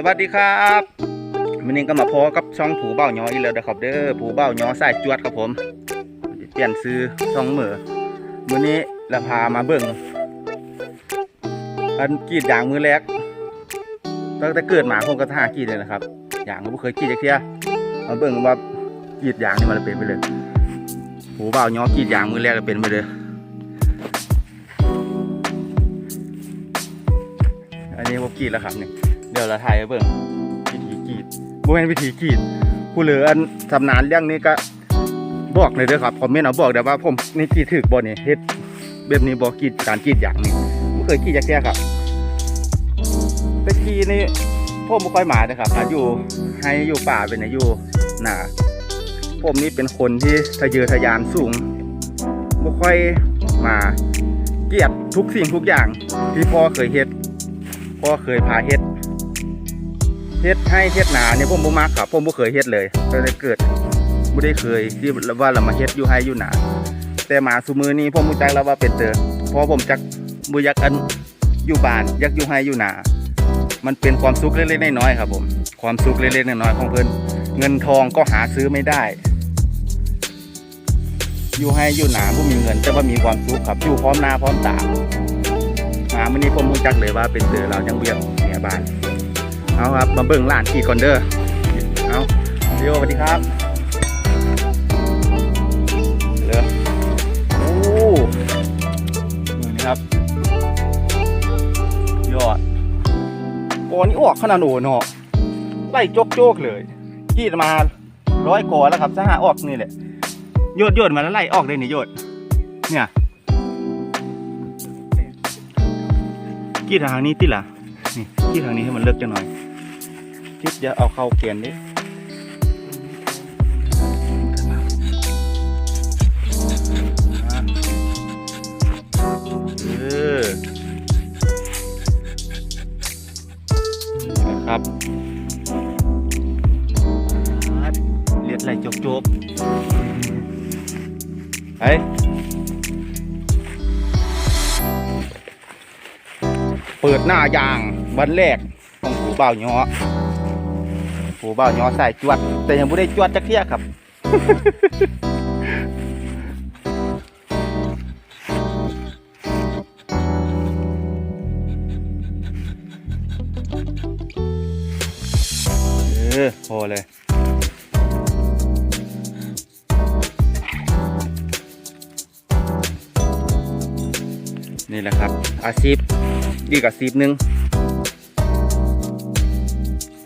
สวัสดีครับวันนี้ก็มาพอกับช่องผูเบ้าหยออีกแล้วนะครับเด้อผูเบ้าหยอสายจวดครับผมเปลี่ยนซื้อช่องเหมือมือนี้เราพามาเบิ่งอันกีดยางมือแรกตั้งแต่เกิดหมาผมก็ท่ากีดเลยนะครับยางก็บ่เคยกีดจักเที่ยมาเบิ่งว่ากีดยางนี่มันเป็นไปเลยผูเบ้าหยอกีดยางมือแรกก็เป็นไปเลยอันนี้ผมกีดแล้วครับเนี่เดี๋ยวเราถ่ายเบิ่งวิธีกรีดบ่แม่นวิธีกรีดผู้เหลืออันชำนาญเรื่องนี้ก็บอกเลยเด้อครับคอมเมนต์เอาบอกเดี๋ยวว่าผมนี่กรีดถึกบ่นี่เฮ็ดแบบนี้บ่กรีดการกรีดอย่างนี้บ่เคยกรีดจักเที่ครับแต่กรีดนี่ผมบ่ค่อยมาเด้อครับถ้าอยู่ให้อยู่ป่าเป็นอยู่หน้าผมนี่เป็นคนที่ทะเยอทะยานสูงบ่ค่อยมาเกลียดทุกสิ่งทุกอย่างที่พ่อเคยเฮ็ดพ่อเคยพาเฮ็ด เฮ็ดให้เฮ็ดหนาเนี่ยผมบ่มักครับผมบ่เคยเฮ็ดเลยตั้งแต่เกิดบ่ได้เคยที่ว่าเรามาเฮ็ดอยู่ให้อยู่หนา แต่มาสุมือนี้ผมรู้จักแล้วว่าเป็นเตอเพราะผมจักบ่อยากอันอยู่บ้านอยากอยู่ให้อยู่หนามันเป็นความสุขเล็กๆน้อยๆครับผมความสุขเล็กๆน้อยๆของเพิ่นเงินทองก็หาซื้อไม่ได้ อยู่ให้อยู่หนาบ่มีเงิน แต่ว่ามีความสุขครับอยู่พร้อมหน้าพร้อมตามามื่อนี้ผมรู้จักเลยว่าเป็นเสือเราจังเวียงเมียบ้าน เอาครับมาเบิ่งร้านขี่ก่อนเด้อเอาเดียวสวัสดีครับเลือโอ้มือนี้ครับยอดกอนี่ออกขนาดโหนเนาะไล่โจกโจกๆเลยขี่มาร้อยกอแล้วครับสหาออกนี่แหละโยดโยดมาแล้วไล่ออกเลยนี่โยดเนี่ยกี้ทางนี้ติล่ะ นี่กี้ทางนี้ให้มันเลิกจังหน่อยคิดจะเอาเข้าเกณฑ์ดินี่นะครับเลียดไหลจบๆไป เปิดหน้ายางวันแรกของผูเบ่าวย้อผูเบ่าวย้อใส่จวด แต่ยังไม่ได้จวดจักเที่ยครับเออพอเลยนี่แหละครับ อาชีพ ดีกับอาชีพหนึ่ง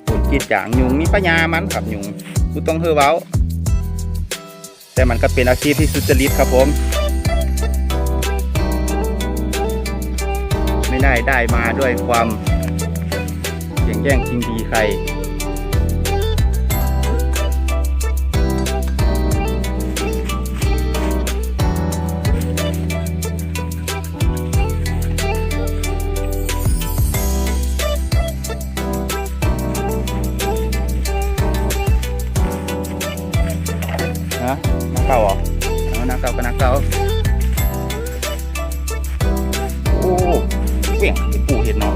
ผลกีดจางยุงมีปัญญามันครับยุงกูต้องเฮอเว้า แต่มันก็เป็นอาชีพที่สุจริตครับผม ไม่ได้ได้มาด้วยความแย่งแย่งจริงดีใคร เปี่ยงเห็นปูเห็นเนาะ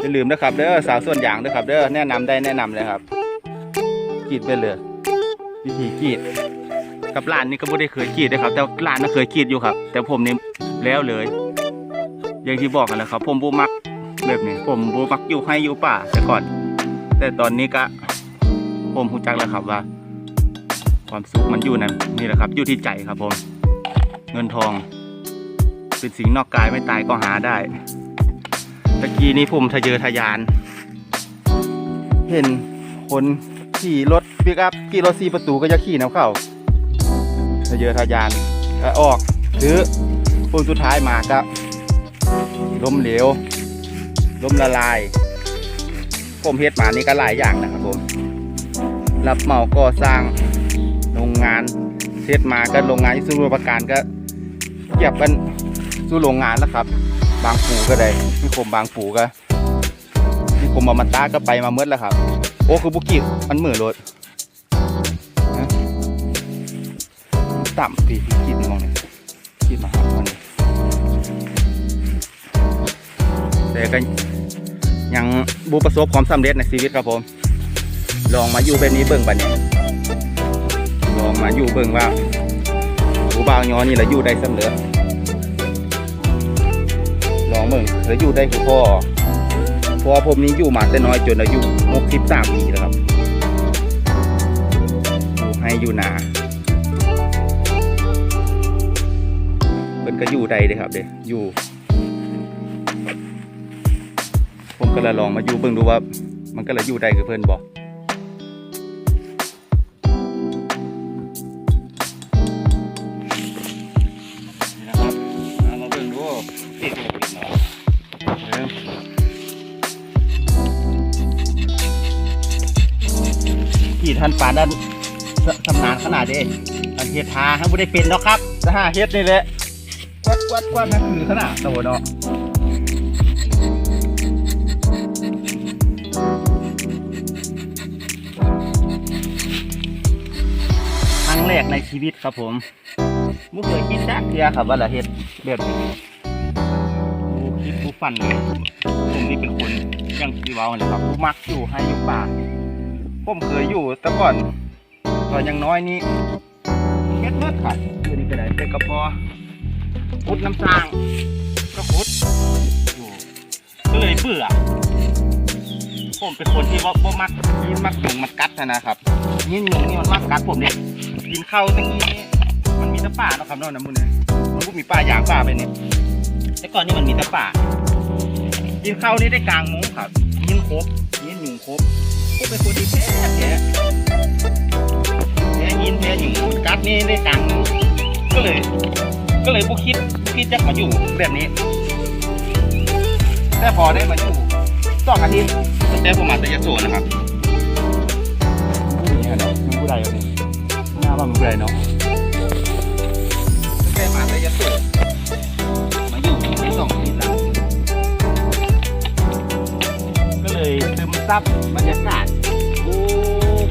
อย่าลืมนะครับเด้อสาวส่วนอย่างด้อครับเด้อแนะนำได้แนะนำเลยครับกรีดไปเลยวิธีกรีดกับร้านนี่ก็ไม่ได้เคยขีดนะครับแต่ร้านน่ะเคยขีดอยู่ครับ แต่ผมนี่แล้วเลย อย่างที่บอกกันแหล้วครับ ผมบูมัก แบบนี้ ผมบูมักอยู่ให้อยู่ป่าแต่ก่อน แต่ตอนนี้ก็ ผมรู้จักแล้วครับว่า ความสุขมันอยู่นั่นนี่แหละครับ อยู่ที่ใจครับผม เงินทอง เป็นสิ่งนอกกายไม่ตายก็หาได้ตะกี้นี้ผมทะเยอทะยาน เห็นคนขี่รถปิกอัพขี่รถสีประตูก็จะขี่น้ำเข้าทะเยอทะยานก็ออกหรือผลสุดท้ายมาก็ล้มเหลว ล้มละลาย ผมเฮ็ดมานี่ก็หลายอย่างนะครับผมรับเหมาก่อสร้างโรงงานเฮ็ดมาก็โรงงานที่สุรประการก็เก็บกันสู่โรงงานแล้วครับ บางปูก็ได้ที่ผมบางปูก็ที่ผมมามาตาก็ไปมาเมื่อแล้วครับผอ้คือบุกี้มันมือรถต่ำปีพี่กินมองเนี่ยกินมาหามันแต่ก็ ยังบูประสบความสำเร็จในชีวิตครับผม ลองมาอยู่แบบนี้เบิ่งบัดนี้ลองมาอยู่เบิ่งว่าผู้บ่าวย้อนนี่แหละอยู่ได้สำเร็จลองเบิ่งแล้วอยู่ได้คือพ่อพราะว่าผมนี้อยู่มาแต่น้อยจนอายุ63ปีแล้วครับอยู่ให้อยู่นาเพิ่นก็อยู่ใดเด้ครับเด้อยู่ ผมก็เลยลองมาอยู่เบิ่งดูว่า มันก็เลยอยู่ใดคือเพิ่นบอกนี่นะครับอามาเบิ่งดูติดติดเนาะเริ่มกี่ท่านป่านด้านสชำนาญขนาดนี้อันเฮ็ดหาให้บ่ได้เป็นเนาะครับจะหาเฮ็ดนี่แหละกวัดกวัดกวัดนั่นคือขนาดโตเนาะ แรกในชีวิตครับผมบ่เคยคิดจักเทื่อครับว่าละเฮ็ดแบบนี้บ่คิดบ่ฝันเลยผมนี่เป็นคนย่างที่เว้าเลยครับผู้มักอยู่ให้อยู่ป่าผมเคยอยู่แต่ก่อนตอนยังน้อยนี่เฮ็ดเมื่อขัดอยู่นี่ก็ได้แต่ก็พอขุดน้ำสร้างก็ขุดอยู่ก็เลยเบื่อผมเป็นคนที่ว่าบ่มักยินมักยุงมันกัดนะนะครับยินยุงนี่มันมักกัดผมเนี่ย กินข้าตะกี้มันมีต่ป่าเนาะครับเนาะน้ำมันเนี่ยมันก็มีป่าอย่างป่าไปเนี่ยแต่ก่อนนี่มันมีต่ป่ากินข้านี่ได้กลางมุ้งครับยินครบยินยุงครบก็เป็นคนที่แท้แท้แท้ยินแท้อยู่กัดนี่ได้ตังก็เลย ก็เลยพวกคิดบ่คิดจะมาอยู่แบบนี้แต่พอได้มาอยู่สองอาทิตย์แต่ผมมาแต่ยโสนะครับนี่เนาะมันผู้ใดวะนี่หน้าว่ผู้ใดเนาะตั้งแต่มาแต่ยโสมาอยู่ได้สองอาทิตย์แล้วก็เลยซึมซับบรรยากาศโอ้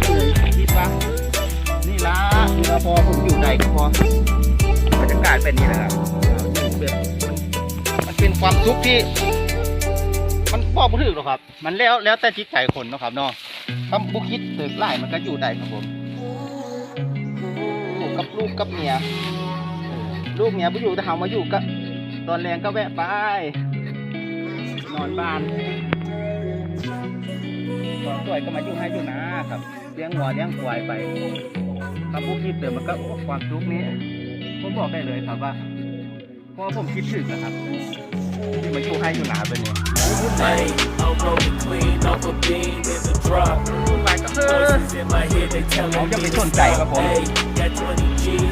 ก็เลยคิดว่านี่ละนี่ละพอผมอยู่ใดก็พอบรรยากาศเป็นนี้แหละครับแบบมันเป็นความสุขที่ มันบอกไม่ถูกหรอกครับ มันแล้วแล้วแต่จิตใจคนเนาะครับเนาะถ้าบุคิดตึกไล่มันก็อยู่ได้ครับผม ลูกกับเมียลูกเมียไปอยู่แต่เขามาอยู่ก็ ตอนแรงก็แวะไป นอนบ้านตอนสวยก็มาอยู่ให้อยู่นะครับเลี้ยงวัวเลี้ยงควายไปถ้าผู้คิดเดี๋ยวมันก็โอ้ความทุกข์นี้ผมบอกได้เลยครับว่าเพราะผมคิดถึงนะครับที่มาอยู่ให้อยู่นาเป็นเนี่ยไปก็คือ Voices in my head, they telling Không me cho bị to xuân chạy stop. mà bố.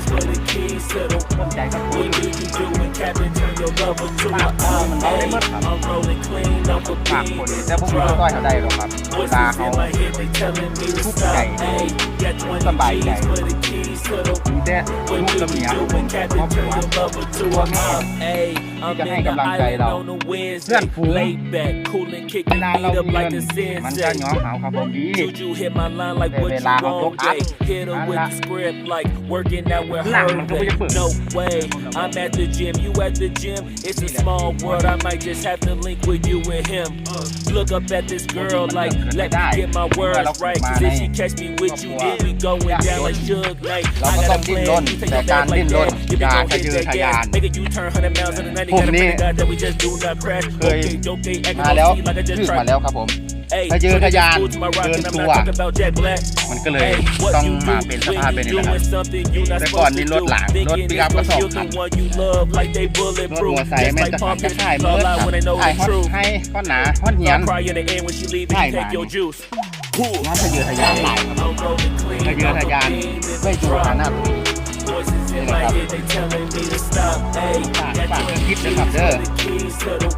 Hey, got 20 G's for the keys to the สนใจกับคุ What ณ do you do when Captain turn your lover to a Bạc thôi, mình nói Hey, đến mất hả? I'm rolling clean off a ฝาก beam คน in แต่ the ผมไม่ค่อยเขาได้หรอกครับ Voices เขา in my head, they telling me to stop. Hey, got 20 keys for the keys to the มีแต่ What ก do กับ you เมีย do when Captain turn your lover to a op? Hey, I'm Cho hay in the cầm lòng chạy island đâu. on a Wednesday. Dân phú. Lay back, coolin', เว kicking ลา feet เรา up มี like เงิ the นมันจะ sensei. ย้อมเขาครับผมดี Juju hit my line like Về what về you làm học want, tốt áp. Jay. Hit her with Làm. the script like working out with Làm her. mà không có giấc mơ. No way, I'm at the gym, you at the gym. It's a small world, I might just have to link with you and him. Look up at this girl like, let me get my words right. Cause if she catch me with you, then we going down like Suge Knight. I got a plan, you take your back like that. If you gon' hit that gas, make a U-turn, 100 miles in the 90, gotta pray to God that we just do not crash. Okay, okay, acting มาแล้ว OT like I just ชื่อ tried. มาแล้วครับผม Hey, ถ้ายืน so ทะ this ยาน is cool to my rock เดิน and I'm ตั not ว talking about Jack Black. มันก็เลย Hey, what ต้อง you มา do เป็นส when ภาพเป็น you นี้นะครับ doing something you not แต่ก่อน supposed นี่ to รถ do. หลังรถ Thinking ปิกอัพ it's ก็ส gonna อง kill คัน the one you love like they รถ bulletproof. มอไซค์ Just แม่ง like จะขับ pump จะ it, ถ่าย it's เมื่ all อ out when they know ถ่าย it's ฮอต true. ให้ฮอตหนาฮอตเหียน I'll cry in the end when she leave and Hai you take mà. your juice. งานทะเยอทะยานหลายครับ I'm rolling clean ทะเยอทะยาน off a beam in ไม่ the ดูฐา drop. นะตัวเอง Voices in my head, they telling me to stop. Hey, ฝาก got ฝาก20เงินคิด G's นะครับ for เด้อ the keys to the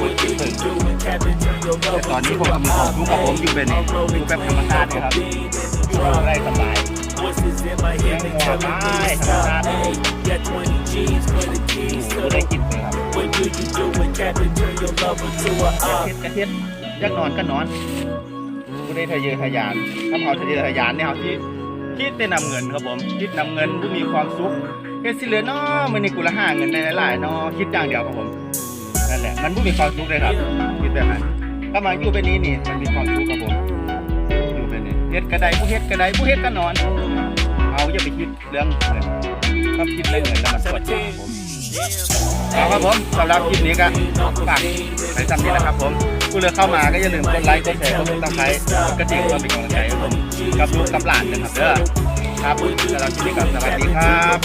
What do you do when Captain turn your แต่ love ตอนนี้ to ผม a ก็มีความ op? รู้กับผมอยู่เป็น I'm อยู่ rolling แบบธรรม clean ชาติ off เลย a ครับ beam in the อยู่ drop. ได้สบาย Voices in my head, they Yang telling me ngồi to stop. mãi, Hey, got 20 G's for the keys อยู่ to ได้ the กินเลยครับ What do you do when Captain turn your lover to a กระ op? เทียดกระเทียดอยากนอนก็นอนเวผู้ได้ทะเยอทะยานถ้าเขาทะเยอทะยานเนี่ยเขาที่ คิดได้นำเงินครับผมคิดนำเงินผู้มีความสุขเฮ็ดสิเหลือนาะมื้อนี้กูละหาเงินได้หลายๆเนาะคิดอย่างเดียวครับผมนั่นแหละมันผู้มีความสุขเลยครับคิดแบบนั้นถ้ามาอยู่แบบนี้นี่มันมีความสุขครับผมอยู่แบบนี้เฮ็ดกระไดผู้เฮ็ดกระไดผู้เฮ็ดก็นอน เอาอย่าไปคิดเรื่องเงินถ้าคิดเรื่องเงินแล้วมันปวดหัวครับผมเอาครับผมสำหรับคลิปนี้ก็ฝากไปซ้ำนี้นะครับผม ผู้เลือกเข้ามาก็อย่าลืมกดไลค์กดแชร์กดติดตามกดกระดิ่งเพื่อเป็นกำลังใจให้ผมกับลูกกับหลานนะครับเด้อครับสำหรับคลิปนี้ก็สวัสดีครับ